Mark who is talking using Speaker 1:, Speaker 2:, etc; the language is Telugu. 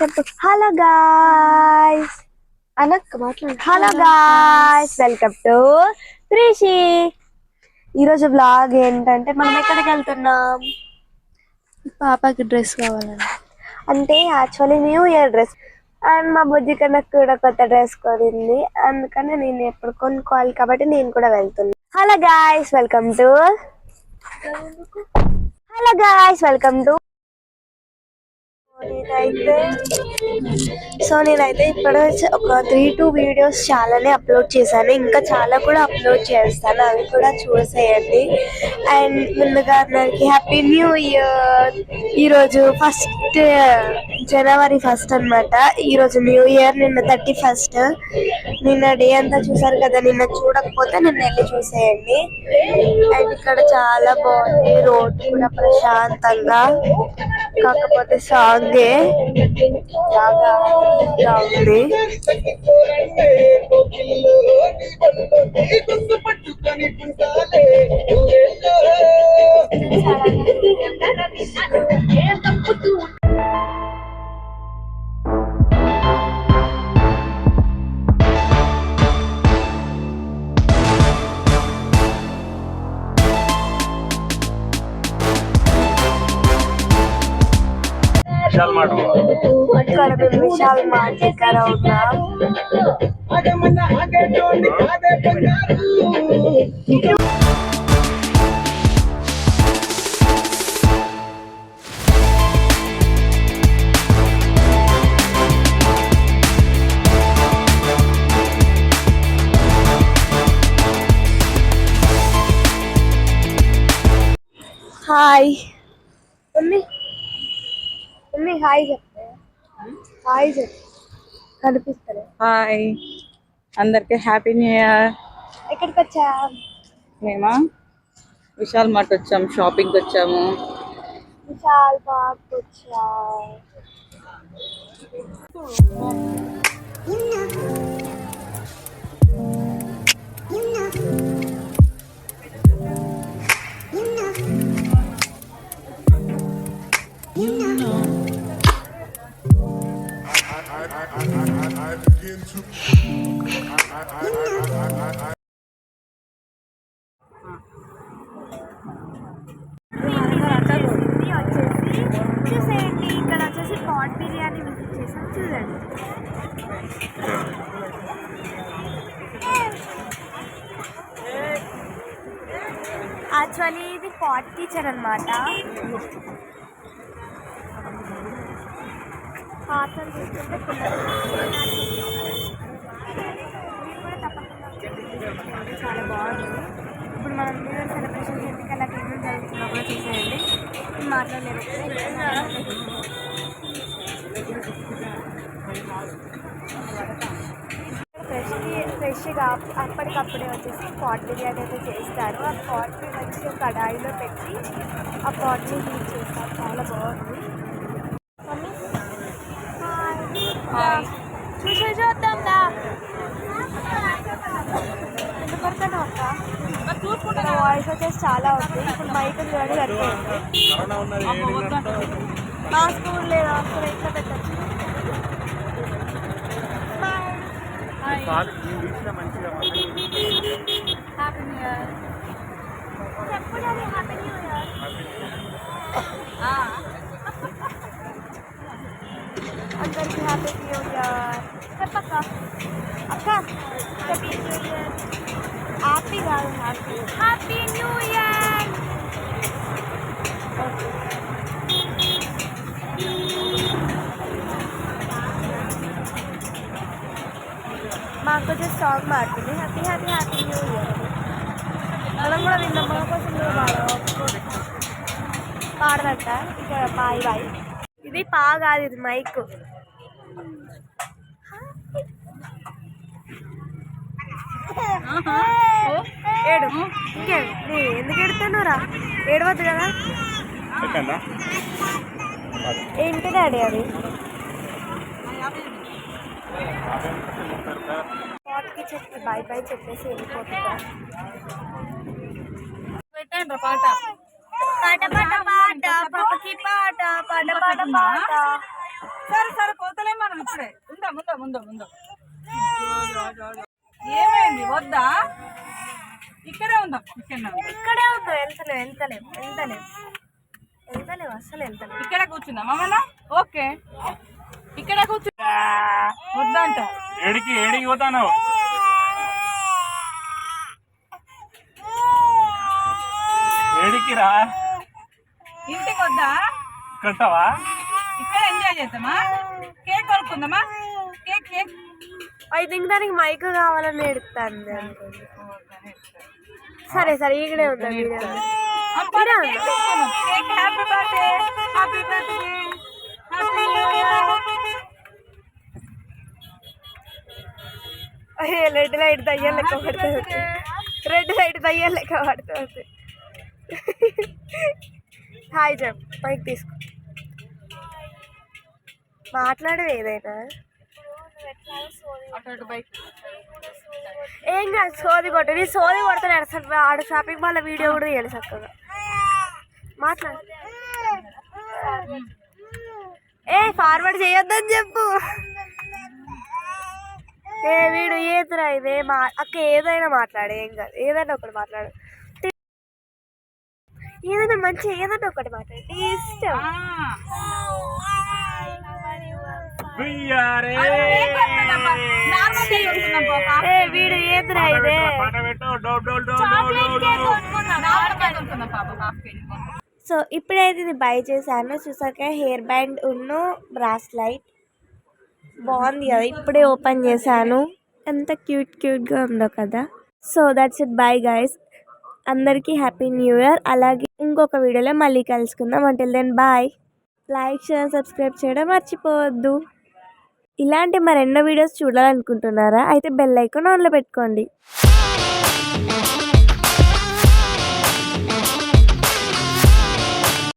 Speaker 1: హలో గాయ్స్ అనక్క మాట్లాడు. Hello guys welcome to Trishi ఈరోజు బ్లాగ్ ఏంటంటే మనం ఎక్కడికి వెళ్తున్నాం?
Speaker 2: పాపకి డ్రెస్ కావాలండి
Speaker 1: అంటే actually new year dress and మా బుజ్జి కన్నా కూడా కొత్త డ్రెస్ కొనింది. అందుకని నేను ఎప్పుడు కొనుక్కోవాలి కాబట్టి నేను కూడా వెళ్తున్నా. Hello guys welcome to hello guys welcome to నేనైతే సో నేనైతే ఇక్కడ ఒక త్రీ టూ వీడియోస్ చాలానే అప్లోడ్ చేశాను. ఇంకా చాలా కూడా అప్లోడ్ చేస్తాను. అవి కూడా చూసేయండి. అండ్ ముందుగా అందరికి హ్యాపీ న్యూ ఇయర్ ఈరోజు ఫస్ట్ జనవరి ఫస్ట్ అన్నమాట. ఈరోజు న్యూ ఇయర్ నిన్న థర్టీ ఫస్ట్ నిన్న డే అంతా చూసారు కదా నిన్న చూడకపోతే నిన్న వెళ్ళి చూసేయండి. అండ్ ఇక్కడ చాలా బాగుంది. రోడ్ కూడా ప్రశాంతంగా. కాకపోతే సాంగ్ బాగా గా ఉంది
Speaker 3: విశాల్ विशाल
Speaker 1: मार्ट में कर दे विशाल मार्ट कराऊँगा आगे मना आगे जो निकाले hi mummy hi mummy mummy hi చెప్తే హాయ్ చెప్పు కనిపిస్తలే
Speaker 2: హాయ్ అందరికి హ్యాపీ న్యూ ఇయర్
Speaker 1: ఎక్కడికి వచ్చా
Speaker 2: మేమా విశాల్ మార్ట్ వచ్చాము షాపింగ్ వచ్చాము
Speaker 1: విశాల్ పార్క్ వచ్చా ఇది వచ్చేసి చూసేయండి ఇక్కడ వచ్చేసి పాట్ బిర్యానీ విజిట్ చేసాం చూడండి యాక్చువల్లీ ఇది పాట్ టీచర్ అనమాట పాత్రలు చూస్తుంటే పిల్లలు మీరు కూడా తప్పకుండా వచ్చి చాలా బాగుంది. ఇప్పుడు మనం న్యూ ఇయర్ సెలబ్రేషన్ ఎందుకు అలా ఏమేమి జరుగుతుందో కూడా చూసేయండి. మాట్లాడలేదు ఫ్రెష్కి ఫ్రెష్గా అప్పటికప్పుడే వచ్చేసి పాట్ బిర్యానీ అయితే చేస్తారు. ఆ పాట్ని మంచిగా కడాయిలో పెట్టి ఆ పాట్ని హీట్ చేస్తారు. చాలా బాగుంది. Mummy hi. ఎందుకు పడతాను అక్క వాయిస్ వచ్చేసి చాలా ఉంది ఇప్పుడు మైక్ చూడండి సరిపోయింది మా స్కూల్ లేదా అసలు ఎట్లా పెట్టచ్చు హ్యాపీ న్యూ ఇయర్ చెప్పు డాడీ హ్యాపీ న్యూ ఇయర్ అందరికీ హ్యాపీ న్యూ ఇయర్ చెప్పక్క అక్క హ్యాపీ న్యూ ఇయర్ హ్యాపీ కాదు హ్యాపీ హ్యాపీ న్యూ ఇయర్ మాకు వచ్చే సాంగ్ పాడుతుంది. Happy happy happy new year మనం కూడా విన్నాం. మా కోసం పాడదంట ఇక బాయ్ బాయ్ ఇది పా కాదు ఇది మైక్ ఏడు. ఎందుకు ఎడుతున్నారా ఏడవద్దు కదా. ఏంటి డాడీ అది? పాట్కి చెప్పి బాయ్ బాయ్ చెప్పేసి వెళ్ళిపోతుందా
Speaker 2: పెట్టండి పాట.
Speaker 1: పాట పాట పాట పాపకి పాట పాట పాట పాట
Speaker 2: సరే సరే పోతలే మనం ఇప్పుడే. ఉందా ముందా ముందా ముందా ఏమైంది వద్దా? ఇక్కడే ఉందాం ఇక్కడే ఉందాం.
Speaker 1: ఇక్కడే ఉందో వెళ్తలేవు వెళ్తలేవు వెళ్తలేవు వెళ్తలేవు అసలు వెళ్తలేవు
Speaker 2: ఇక్కడ కూర్చుందాం అమ్మన్నా ఓకే. ఇక్కడ కూర్చుందా వద్దంట
Speaker 3: ఏడికి ఏడికి పోతాను ఏడికి రా?
Speaker 2: ఇంటికి వద్దా?
Speaker 3: కట్టావా
Speaker 2: ఇక్కడ ఎంజాయ్ చేద్దామా? Cake కొనుక్కుందామా? Cake cake.
Speaker 1: I think దానికి మైక్ కావాలని ఎడుతాను సరే సరే ఇక్కడే వీడియో
Speaker 2: ఇయర్
Speaker 1: రెడ్ లైట్ దయ్యం లెక్క పడుతుంది. రెడ్ లైట్ దయ్యం లెక్క పడుతుంది. హాయ్ చెప్ పైకి తీసుకో. మాట్లాడవు ఏదైనా? ఏం కాదు సోది కొట్టు. నీ సోది కొడతాను అసలు ఆడ షాపింగ్ మాల్ వీడియో కూడా తీయాలి చక్కగా. మాట్లాడు. ఏ ఫార్వర్డ్ చేయొద్దని చెప్పు. ఏ వీడు ఏదిరా ఇదే మా అక్క ఏదైనా మాట్లాడు ఏం కాదు. ఏదైనా ఒకటి మాట్లాడు. ఏదైనా మంచి ఏదైనా ఒకటి మాట్లాడు. నీ ఇష్టం
Speaker 3: బియ్యారే
Speaker 1: ఏ ఇదే? సో ఇప్పుడైతే ఇది బై చేశాను. చూసాక హెయిర్ బ్యాండ్ ఉన్ను బ్రాస్లైట్ బాగుంది కదా ఇప్పుడే ఓపెన్ చేశాను. ఎంత క్యూట్ క్యూట్గా ఉందో కదా. So that's it bye guys అందరికీ హ్యాపీ న్యూ ఇయర్ అలాగే ఇంకొక వీడియోలో మళ్ళీ కలుసుకుందాం. Until then bye like share subscribe చేయడం మర్చిపోవద్దు. ఇలాంటి మరెన్నో వీడియోస్ చూడాలనుకుంటున్నారా? అయితే బెల్ ఐకాన్ ఆన్లో పెట్టుకోండి.